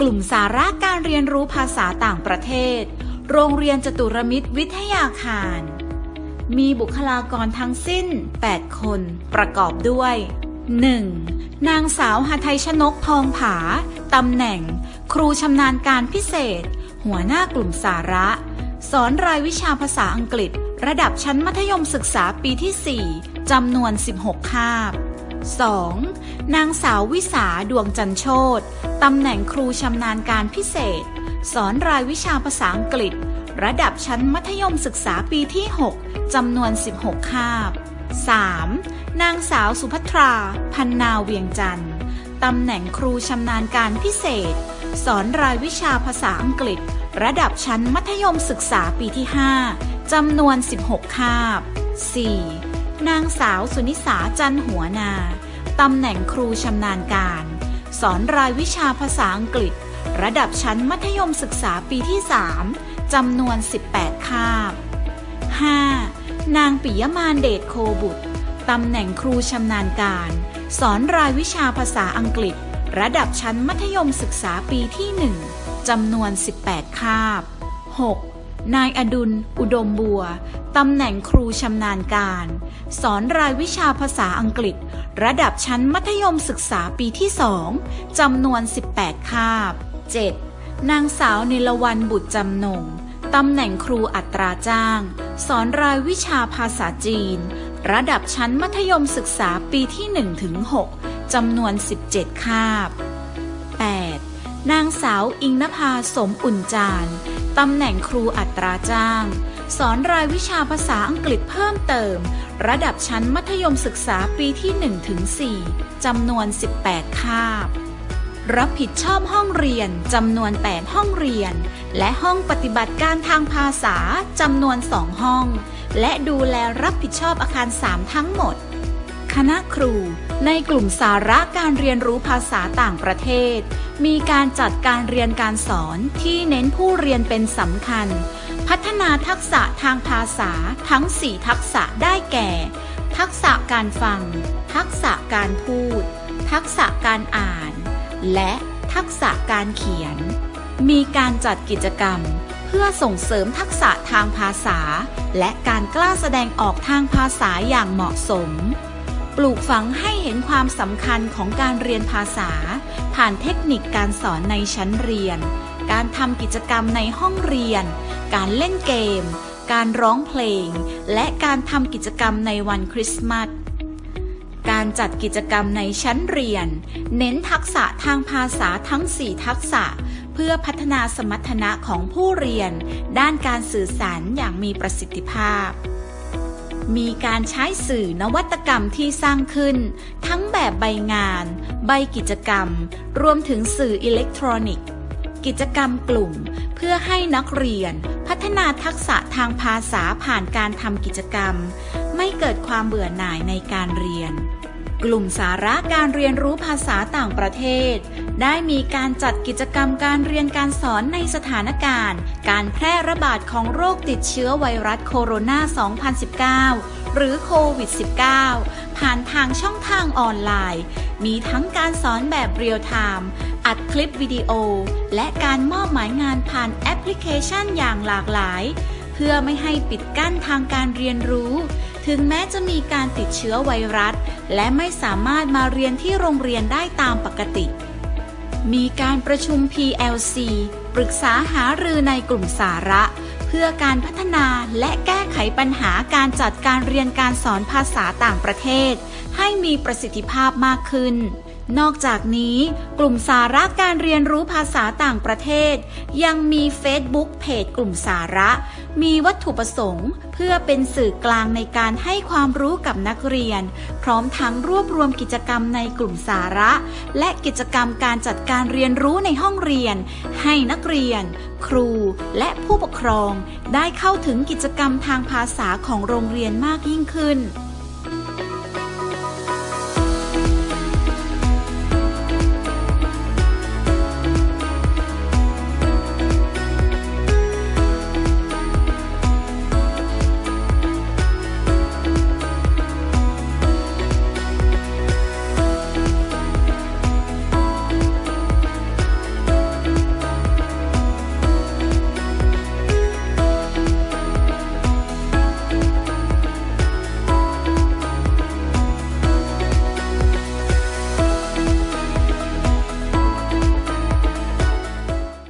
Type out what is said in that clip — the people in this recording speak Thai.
กลุ่มสาระการเรียนรู้ภาษาต่างประเทศ โรงเรียนจตุรมิตรวิทยาคาร มีบุคลากรทั้งสิ้น 8 คน ประกอบด้วย 1. นางสาวหาไทยชนกทองผา ตำแหน่ง ครูชำนาญการพิเศษ หัวหน้ากลุ่มสาระ สอนรายวิชาภาษาอังกฤษ ระดับชั้นมัธยมศึกษาปีที่ 4จำนวน 16 คาบ 2. นางสาววิสาดวงจันโชตตำแหน่งครูชำนาญการพิเศษ สอนรายวิชาภาษาอังกฤษ ระดับชั้นมัธยมศึกษาปีที่ 6 จำนวน 16 คาบ 3. นางสาวสุภัทรา พันนาเวียงจันทร์ตำแหน่งครูชำนาญการพิเศษ สอนรายวิชาภาษาอังกฤษ ระดับชั้นมัธยมศึกษาปีที่ 5จำนวน 16 คาบ 4. นางสาวสุนิสาจันหัวนาตำแหน่งครูชำนาญการ สอนรายวิชาภาษาอังกฤษ ระดับชั้นมัธยมศึกษาปีที่ 3จำนวน 18 คาบ 5. นางปิยมานเดชโคบุตรตำแหน่งครูชำนาญการ สอนรายวิชาภาษาอังกฤษ ระดับชั้นมัธยมศึกษาปีที่ 1จำนวน 18 คาบ 6. นายอดุล อุดมบัว ตำแหน่งครูชำนาญการ สอนรายวิชาภาษาอังกฤษ ระดับชั้นมัธยมศึกษาปีที่2จำนวน 18 คาบ 7. นางสาวนิลวันบุตรจำนง ตำแหน่งครูอัตราจ้าง สอนรายวิชาภาษาจีน ระดับชั้นมัธยมศึกษาปีที่1ถึง6จำนวน 17 คาบ 8. นางสาวอิงนภาสมอุ่นจานตำแหน่งครูอัตราจ้าง สอนรายวิชาภาษาอังกฤษเพิ่มเติม ระดับชั้นมัธยมศึกษาปีที่1ถึง4จำนวน 18 คาบ รับผิดชอบห้องเรียนจำนวน 8 ห้องเรียน และห้องปฏิบัติการทางภาษาจำนวน 2 ห้อง และดูแลรับผิดชอบอาคาร 3 ทั้งหมด คณะครู ในกลุ่มสาระการเรียนรู้ภาษาต่างประเทศ มีการจัดการเรียนการสอนที่เน้นผู้เรียนเป็นสำคัญ พัฒนาทักษะทางภาษาทั้ง 4 ทักษะได้แก่ ทักษะการฟัง ทักษะการพูด ทักษะการอ่าน และทักษะการเขียน มีการจัดกิจกรรมเพื่อส่งเสริมทักษะทางภาษา และการกล้าแสดงออกทางภาษาอย่างเหมาะสม ปลูกฝังให้เห็นความสำคัญของการเรียนภาษา ผ่านเทคนิคการสอนในชั้นเรียน การทำกิจกรรมในห้องเรียน การเล่นเกม การร้องเพลง และการทำกิจกรรมในวันคริสต์มาสการจัดกิจกรรมในชั้นเรียน เน้นทักษะทางภาษาทั้ง 4 ทักษะ เพื่อพัฒนาสมรรถนะของผู้เรียน ด้านการสื่อสารอย่างมีประสิทธิภาพ มีการใช้สื่อนวัตกรรมที่สร้างขึ้น ทั้งแบบใบงาน ใบกิจกรรม รวมถึงสื่ออิเล็กทรอนิกส์ กิจกรรมกลุ่ม เพื่อให้นักเรียน พัฒนาทักษะทางภาษาผ่านการทำกิจกรรม ไม่เกิดความเบื่อหน่ายในการเรียน กลุ่มสาระการเรียนรู้ภาษาต่างประเทศ ได้มีการจัดกิจกรรมการเรียนการสอนในสถานการณ์ การแพร่ระบาดของโรคติดเชื้อไวรัสโคโรนา 2019 หรือโควิด -19 ผ่านทางช่องทางออนไลน์ มีทั้งการสอนแบบเรียลไทม์อัดคลิปวิดีโอ และการมอบหมายงานผ่านแอปพลิเคชันอย่างหลากหลาย เพื่อไม่ให้ปิดกั้นทางการเรียนรู้ถึงแม้จะมีการติดเชื้อไวรัส และไม่สามารถมาเรียนที่โรงเรียนได้ตามปกติ มีการประชุม PLC ปรึกษาหารือในกลุ่มสาระ เพื่อการพัฒนาและแก้ไขปัญหาการจัดการเรียนการสอนภาษาต่างประเทศ ให้มีประสิทธิภาพมากขึ้น นอกจากนี้กลุ่มสาระการเรียนรู้ภาษาต่างประเทศ ยังมี Facebook เพจกลุ่มสาระ มีวัตถุประสงค์ เพื่อเป็นสื่อกลางในการให้ความรู้กับนักเรียน พร้อมทั้งรวบรวมกิจกรรมในกลุ่มสาระ และกิจกรรมการจัดการเรียนรู้ในห้องเรียน ให้นักเรียน ครูและผู้ปกครอง ได้เข้าถึงกิจกรรมทางภาษาของโรงเรียนมากยิ่งขึ้น